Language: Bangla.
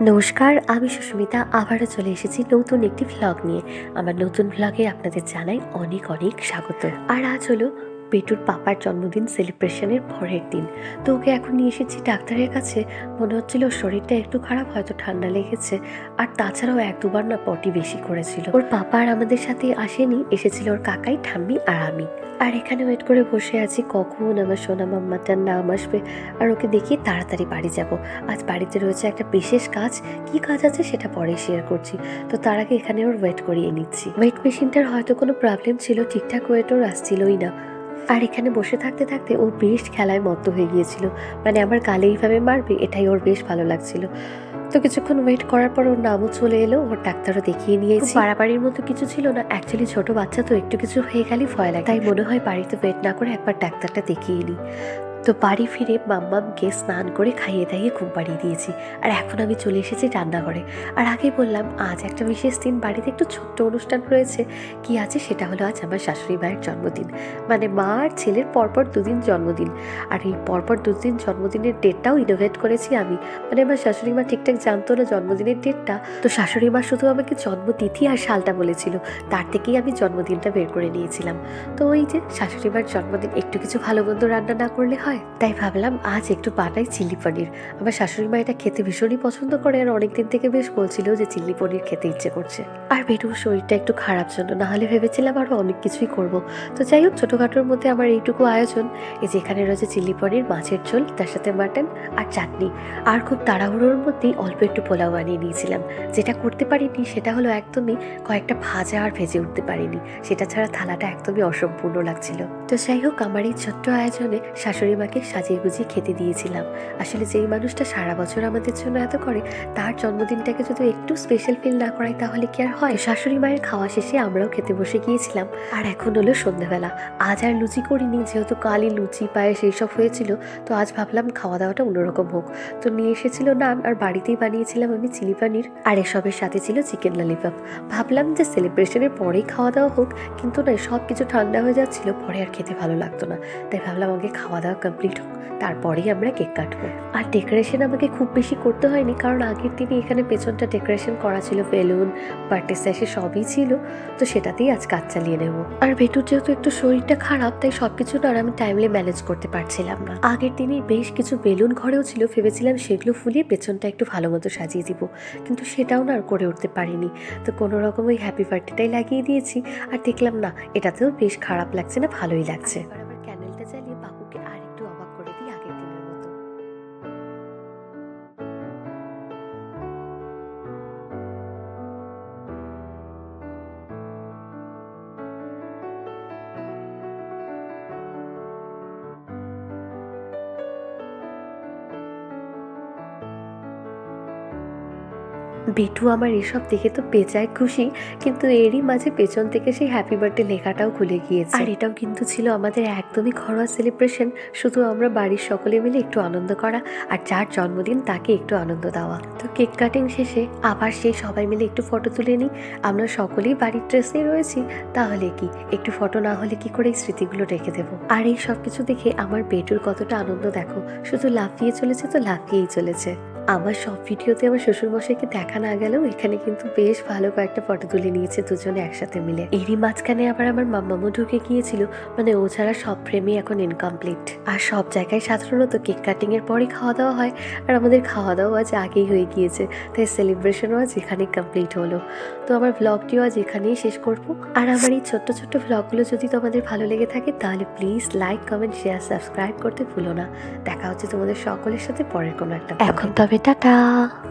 নমস্কার, আমি সুস্মিতা। আবারও চলে এসেছি নতুন একটি ভ্লগ নিয়ে। আমার নতুন ভ্লগে আপনাদের জানাই অনেক অনেক স্বাগত। আর আজ হলো পেটুর পাপার জন্মদিন সেলিব্রেশনের পরের দিন। তো ওকে এখন নিয়ে এসেছি ডাক্তারের কাছে। মনে হচ্ছিল শরীরটা একটু খারাপ, হয়তো ঠান্ডা লেগেছে। আর তাছাড়াও এক দুবার না পটি বেশি করেছিল। ওর পাপা আর আমাদের সাথে আসেনি, এসেছিল ওর কাকাই, ঠাম্মি আর আমি। আর এখানে ওয়েট করে বসে আছি, কখন আমার সোনা মাম্মাটার নাম আসবে? আর ওকে দেখিয়ে তাড়াতাড়ি বাড়ি যাব। আজ বাড়িতে রয়েছে একটা বিশেষ কাজ। কি কাজ আছে সেটা পরে শেয়ার করছি। তো তার আগে এখানে ওর ওয়েট করিয়ে নিচ্ছি। ওয়েট মেশিনটার হয়তো কোনো প্রবলেম ছিল, ঠিকঠাক ওয়েট ওর আসছিলই না। আর এখানে বসে থাকতে থাকতে ও বেশ খেলায় মত্ত হয়ে গিয়েছিল। মানে আমার কালে এইভাবে মারবে, এটাই ওর বেশ ভালো লাগছিল। তো কিছুক্ষণ ওয়েট করার পর ওর নামও চলে এলো ওর ডাক্তারও দেখিয়ে নিয়েছি। বাড়াবাড়ির মতো কিছু ছিল না অ্যাকচুয়ালি ছোট বাচ্চা তো একটু কিছু হয়ে গেলেই ভয় লাগে। তাই মনে হয় বাড়িতে ওয়েট না করে একবার ডাক্তারটা দেখিয়ে নিই। তো বাড়ি ফিরে মাম্মামকে স্নান করে খাইয়ে দাইয়ে ঘুম পাড়িয়ে দিয়েছি। আর এখন আমি চলে এসেছি রান্নাঘরে। আর আগে বললাম, আজ একটা বিশেষ দিন, বাড়িতে একটু ছোট্ট অনুষ্ঠান রয়েছে। কি আছে সেটা হলো আজ আমার শাশুড়ি মায়ের জন্মদিন। মানে মা আর ছেলের পরপর দুদিন জন্মদিন। আর এই পরপর দুদিন জন্মদিনের ডেটটাও ইনোভেট করেছি আমি। মানে আমার শাশুড়ি মা ঠিকঠাক জানতো না জন্মদিনের ডেটটা তো শাশুড়ি মা শুধু আমাকে জন্মতিথি আর সালটা বলেছিল। তার থেকেই আমি জন্মদিনটা বের করে নিয়েছিলাম। তো ওই যে শাশুড়ি মার জন্মদিন, একটু কিছু ভালো মন্দ রান্না না করলে হয়? তাই ভাবলাম আজ একটু বানাই চিলি পনির। আমার শাশুড়ি মা এটা খেতে ভীষণই পছন্দ করে আর অনেকদিন থেকে বেশ বলছিল যে চিলি পনির খেতে ইচ্ছে করছে। আর বেটুর শরীরটা একটু খারাপ জন্য না হলে ভেবেছিলাম আরও অনেক কিছুই করব। তো যাই হোক, ছোটোখাটোর মধ্যে আমার এইটুকু আয়োজন। এই যে এখানে রয়েছে চিলি পনির, মাছের ঝোল, তার সাথে মাটন আর চাটনি। আর খুব তাড়াহুড়োর মধ্যেই অল্প একটু পোলাও বানিয়ে নিয়েছিলাম। যেটা করতে পারিনি সেটা হলো একদমই কয়েকটা ভাজা আর ভেজে উঠতে পারিনি। সেটা ছাড়া থালাটা একদমই অসম্পূর্ণ লাগছিল। তো যাই হোক, আমার এই ছোট্ট আয়োজনে শাশুড়ি মাকে সাজিয়ে গুজিয়ে খেতে দিয়েছিলাম। আসলে যেই মানুষটা সারা বছর আমাদের জন্য এত করে, তার জন্মদিনটাকে যদি একটু স্পেশাল ফিল না করাই তাহলে কি আর হয়? শাশুড়ি মায়ের খাওয়া শেষে আমরাও খেতে বসে গিয়েছিলাম। আর এখন হলো সন্ধ্যাবেলা। আজ আর লুচি করিনি, যেহেতু কালই লুচি, পায়েস এইসব হয়েছিল, তো আজ ভাবলাম খাওয়া দাওয়াটা অন্যরকম হোক। তো নিয়ে এসেছিল নান, আর বাড়িতেই বানিয়েছিলাম আমি চিলি পানির, আর এসবের সাথে ছিল চিকেন ললিপপ ভাবলাম যে সেলিব্রেশনের পরেই খাওয়া দাওয়া হোক, কিন্তু না সব কিছু ঠান্ডা হয়ে যাচ্ছিল, পরে আর খেতে ভালো লাগতো না। তাই ভাবলাম আগে খাওয়া দাওয়া কমপ্লিট হোক, তারপরেই আমরা কেক কাটবো। আর ডেকোরেশন আমাকে খুব বেশি করতে হয়নি, কারণ আগের দিনে এখানে পেছনটা ডেকোরেশন করা ছিল, বেলুন বার্থডে স্যাশে সবই ছিল, তো সেটাতেই আজ কাজ চালিয়ে নেব। আর বেটুর যেহেতু একটু শরীরটা খারাপ, তাই সব কিছু না আমি টাইমলি ম্যানেজ করতে পারছিলাম না। আগের দিনই বেশ কিছু বেলুন ঘরেও ছিল, ভেবেছিলাম সেগুলো ফুলিয়ে পেছনটা একটু ভালো মতো সাজিয়ে দিব, কিন্তু সেটাও না আর করে উঠতে পারিনি। তো কোনো রকম ওই হ্যাপি বার্থডেটাই লাগিয়ে দিয়েছি, আর দেখলাম না, এটাতেও বেশ খারাপ লাগছে না, ভালোই লাগছে। বেটু আমার এসব দেখে তো বেজায় খুশি, কিন্তু এরই মাঝে পেছন থেকে সেই হ্যাপি বার্থডে লেখাটাও খুলে গিয়েছে। আর এটাও কিন্তু ছিল আমাদের একদমই ঘরোয়া সেলিব্রেশন শুধু আমরা বাড়ির সকলে মিলে একটু আনন্দ করা আর যার জন্মদিন তাকে একটু আনন্দ দেওয়া। তো কেক কাটিং শেষে আবার সেই সবাই মিলে একটু ফটো তুলে নিই। আমরা সকলেই বাড়ির ড্রেসেই রয়েছি, তাহলে কি? একটু ফটো না হলে কি করে এই স্মৃতিগুলো রেখে দেবো? আর এই সব কিছু দেখে আমার বেটুর কতটা আনন্দ দেখো, শুধু লাফিয়ে চলেছে তো লাফিয়েই চলেছে। আমার সব ভিডিওতে আমার শ্বশুরমশাইকে দেখা না গেলেও এখানে কিন্তু বেশ ভালো কয়েকটা ফটো তুলে নিয়েছে দুজনে একসাথে মিলে। এরই মাঝখানে আবার আমার মাম্মামও ঢুকে গিয়েছিল মানে ও ছাড়া সব প্রেমই এখন ইনকমপ্লিট আর সব জায়গায় সাধারণত কেক কাটিং এর পরই খাওয়া দাওয়া হয়, আর আমাদের খাওয়া দাওয়া আজ আগেই হয়ে গিয়েছে, তাই সেলিব্রেশনও আজ এখানেই কমপ্লিট হলো। তো আমার ব্লগটিও আজ এখানেই শেষ করব। আর আমার এই ছোট্ট ছোট্ট ব্লগগুলো যদি তোমাদের ভালো লেগে থাকে, তাহলে please like comment share subscribe করতে ভুলো না। দেখা হচ্ছে তোমাদের সকলের সাথে পরের কোনো একটা এখন তবে れたか。